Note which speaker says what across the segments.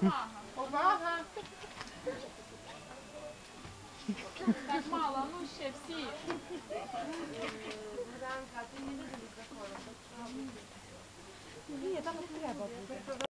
Speaker 1: Увага. Увага. Так мало, ну ще всі.
Speaker 2: Ні, там не треба буде.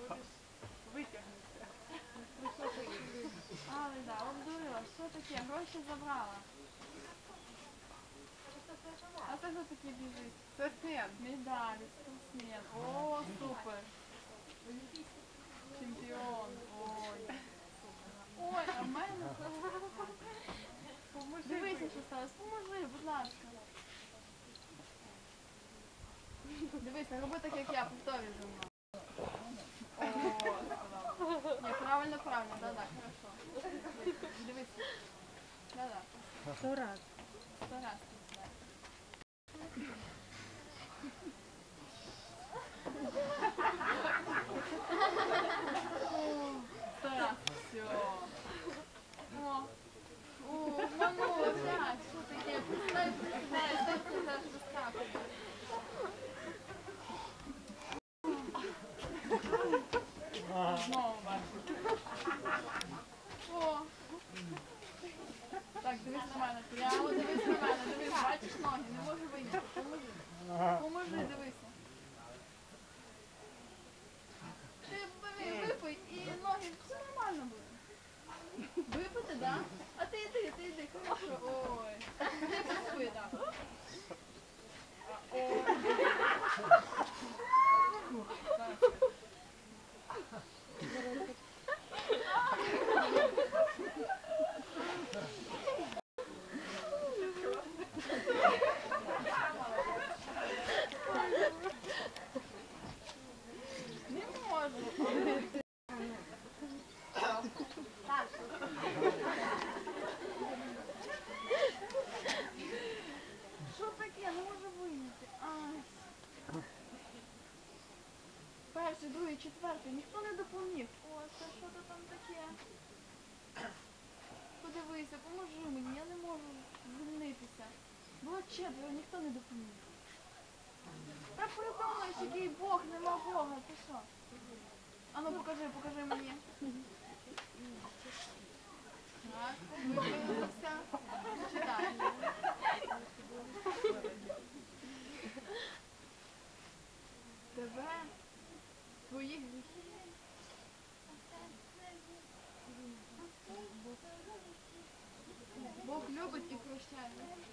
Speaker 2: будеш витягнутися.
Speaker 1: Але да, обдурила. Що таке? Гроші забрала. А це хто такі біжить?
Speaker 2: Це син.
Speaker 1: Медалі, спортсмен. О, супер. Чемпіон. Ой. Ой, а в мене.
Speaker 2: Поможи.
Speaker 1: Дивися, що сталося. Поможи, будь ласка. Дивись, не роби так, як я, повторюй за мною. dourado. Ой. Ти поспи, да. Ой. Так. Не можу. Що таке? Не можу вийняти. Ай. Перший, другий, четвертий. Ніхто не допоміг. О, це що то там таке? Подивися, поможи мені, я не можу звільнитися. Було четверо, ніхто не допоміг. Та придумаєш, який Бог, нема Бога, ти що? Ану, покажи, покажи мені. Okay.